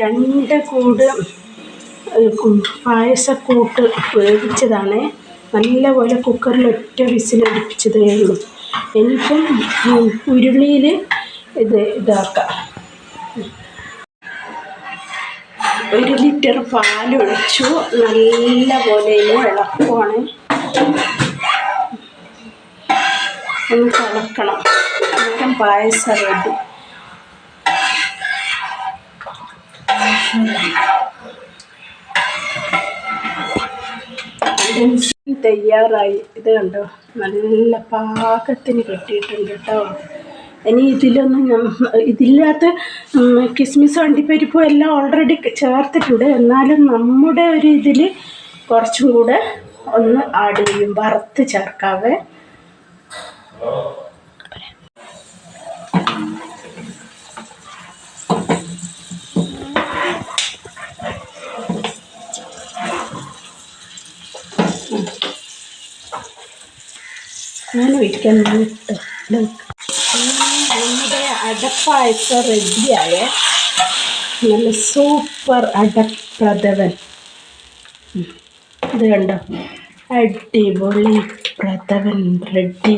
രണ്ട് കൂട് പായസക്കൂട്ട് വേവിച്ചതാണ്. നല്ലപോലെ കുക്കറിൽ ഒറ്റ വിസിലടിപ്പിച്ചതേ ഉള്ളൂ. എനിക്കും ഉരുളിയിൽ ഇത് ഇതാക്കാം. ഒരു ലിറ്റർ പാലൊഴിച്ചു നല്ല പോലെ ഇളക്കുവാണ്. ഒന്ന് കളക്കണം അന്നേരം പായസം റെഡി. തയ്യാറായി. ഇത് കണ്ടോ? നല്ല പാകത്തിന് കിട്ടിയിട്ടുണ്ട് കേട്ടോ. ഇനി ഇതിലൊന്നും ഇതില്ലാത്ത കിസ്മിസ് അണ്ടിപ്പരിപ്പും എല്ലാം ഓൾറെഡി ചേർത്തിട്ടുണ്ട്. എന്നാലും നമ്മുടെ ഒരു ഇതിൽ കുറച്ചും കൂടെ ഒന്ന് ആഡ് ചെയ്യും. വറുത്ത് ചേർക്കാവേ. ഞാൻ ഒഴിക്കാൻ ഇട്ട് നമ്മുടെ നല്ല സൂപ്പർ അടപ്രഥവൻ. ഇത് കണ്ടോ? അടിപൊളി പ്രഥവൻ റെഡി.